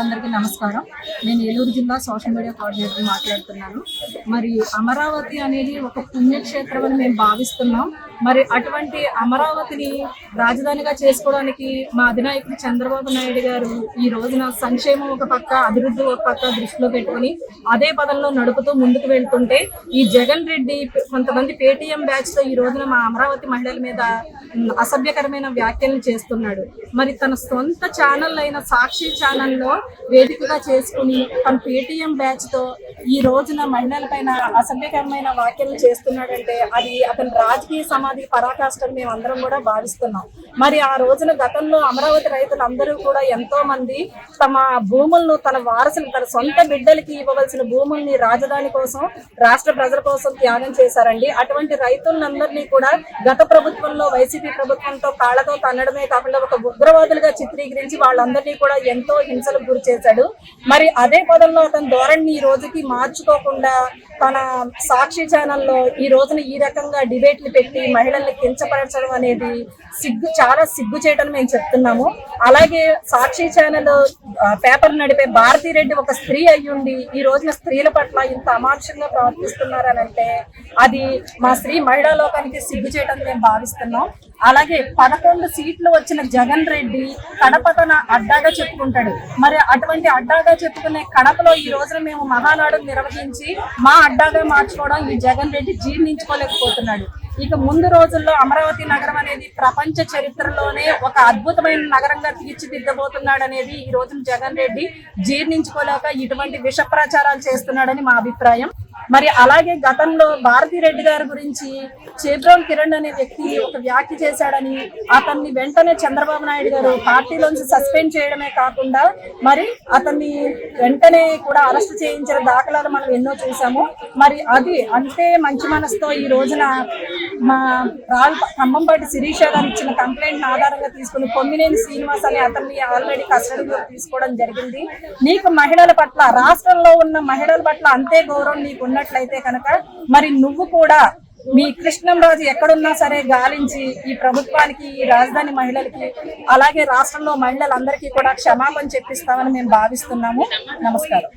నమస్కారం. నేను ఏలూరు జిల్లా సోషల్ మీడియా కోఆర్డినేటర్ మాట్లాడుతున్నాను. మరి అమరావతి అనేది ఒక పుణ్యక్షేత్రం అని మేము భావిస్తున్నాం. మరి అటువంటి అమరావతిని రాజధానిగా చేసుకోవడానికి మా అధినాయకుడు చంద్రబాబు నాయుడు గారు ఈ రోజున సంక్షేమం ఒక పక్క అభివృద్ధి ఒక పక్క దృష్టిలో పెట్టుకుని అదే పదంలో నడుపుతూ ముందుకు వెళ్తుంటే ఈ జగన్ రెడ్డి కొంతమంది పేటీఎం బ్యాచ్తో ఈ రోజున మా అమరావతి మహిళల మీద అసభ్యకరమైన వ్యాఖ్యలు చేస్తున్నాడు. మరి తన సొంత ఛానల్ అయిన సాక్షి ఛానల్లో వేదికగా చేసుకుని తన పేటీఎం బ్యాచ్తో ఈ రోజున మహిళలపైన అసభ్యకరమైన వ్యాఖ్యలు చేస్తున్నాడంటే అది అతని రాజకీయ మాది పరాకాష్ఠని మేము అందరం కూడా భావిస్తున్నాం. మరి ఆ రోజున గతంలో అమరావతి రైతులందరూ కూడా ఎంతో మంది తమ భూములను తన వారసులు తన సొంత బిడ్డలకి ఇవ్వవలసిన భూముల్ని రాజధాని కోసం రాష్ట్ర ప్రజల కోసం త్యాగం చేశారండి. అటువంటి రైతులందరినీ కూడా గత ప్రభుత్వంలో వైసీపీ ప్రభుత్వంతో కాళ్ళతో తన్నడమే కాకుండా ఒక ఉగ్రవాదులుగా చిత్రీకరించి వాళ్ళందరినీ కూడా ఎంతో హింసలకు గురి చేశాడు. మరి అదే పదంలో అతని ధోరణిని ఈ రోజుకి మార్చుకోకుండా తన సాక్షి ఛానల్లో ఈ రోజున ఈ రకంగా డిబేట్లు పెట్టి మహిళల్ని కించపరచడం అనేది సిగ్గు చాలా సిగ్గు చేయడం మేము చెప్తున్నాము. అలాగే సాక్షి ఛానల్ పేపర్ నడిపే భారతీ రెడ్డి ఒక స్త్రీ అయ్యుండి ఈ రోజున స్త్రీల పట్ల ఇంత అమానుషంగా ప్రవర్తిస్తున్నారని అంటే అది మా స్త్రీ మహిళా లోకానికి సిగ్గు చేయడం మేము భావిస్తున్నాం. అలాగే పదకొండు సీట్లు వచ్చిన జగన్ రెడ్డి కడపతన అడ్డాగా చెప్పుకుంటాడు. మరి అటువంటి అడ్డాగా చెప్పుకునే కడపలో ఈ రోజున మేము మహానాడు నిర్వహించి మా అడ్డాగా మార్చుకోవడం ఈ జగన్ రెడ్డి జీర్ణించుకోలేకపోతున్నాడు. ఇక ముందు రోజుల్లో అమరావతి నగరం అనేది ప్రపంచ చరిత్రలోనే ఒక అద్భుతమైన నగరంగా తీర్చిదిద్దబోతున్నాడు అనేది ఈ రోజున జగన్ రెడ్డి జీర్ణించుకోలేక ఇటువంటి విష ప్రచారాలు చేస్తున్నాడని మా అభిప్రాయం. మరి అలాగే గతంలో భారతీ రెడ్డి గారి గురించి చేబ్రోన్ కిరణ్ అనే వ్యక్తి ఒక వ్యాఖ్య చేశాడని అతన్ని వెంటనే చంద్రబాబు నాయుడు గారు పార్టీలోంచి సస్పెండ్ చేయడమే కాకుండా మరి అతన్ని వెంటనే కూడా అరెస్ట్ చేయించిన దాఖలాలు మనం ఎన్నో చూసాము మరి అది అంతే మంచి మనసుతో ఈ రోజున మా రాల్ ఖమ్మంపాటి శిరీష గారు ఇచ్చిన కంప్లైంట్ ఆధారంగా తీసుకుని పొంగినేని శ్రీనివాస్ అనే అతన్ని ఆల్రెడీ కస్టడీలో తీసుకోవడం జరిగింది. నీకు మహిళల పట్ల రాష్ట్రంలో ఉన్న మహిళల పట్ల అంతే గౌరవం నీకు ఉన్నట్లయితే కనుక మరి నువ్వు కూడా మీ కృష్ణంరాజు ఎక్కడున్నా సరే గాలించి ఈ ప్రభుత్వానికి ఈ రాజధాని మహిళలకి అలాగే రాష్ట్రంలో మహిళలందరికీ కూడా క్షమాపణ చెప్పిస్తామని మేము భావిస్తున్నాము. నమస్కారం.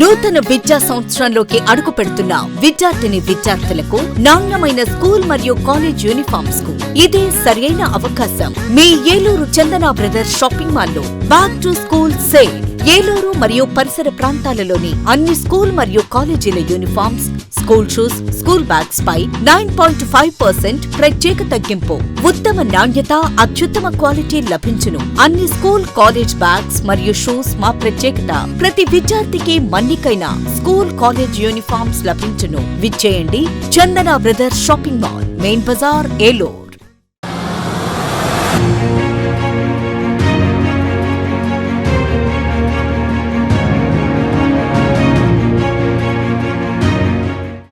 నూతన విద్యా సంవత్సరంలోకి అడుగు పెడుతున్న విద్యార్థిని విద్యార్థులకు నాణ్యమైన స్కూల్ మరియు కాలేజ్ యూనిఫామ్స్కు ఇదే సరైన అవకాశం. మీ ఏలూరు చందన బ్రదర్స్ షాపింగ్ మాల్లో back to school sale. Eluru మరియు పరిసర ప్రాంతాలలోని అన్ని స్కూల్ మరియు కాలేజీల uniforms school shoes school bags పై నైన్ పాయింట్ ఫైవ్ పర్సెంట్ ప్రత్యేక తగ్గింపు. ఉత్తమ నాణ్యత అత్యుత్తమ క్వాలిటీ లభించును. అన్ని స్కూల్ కాలేజ్ బ్యాగ్స్ మరియు షూస్ మా ప్రత్యేకత. ప్రతి విద్యార్థికి మన్నికైన స్కూల్ కాలేజ్ యూనిఫామ్స్ లభించును. విచ్చేయండి Chandana brothers shopping mall main Bazar Eluru.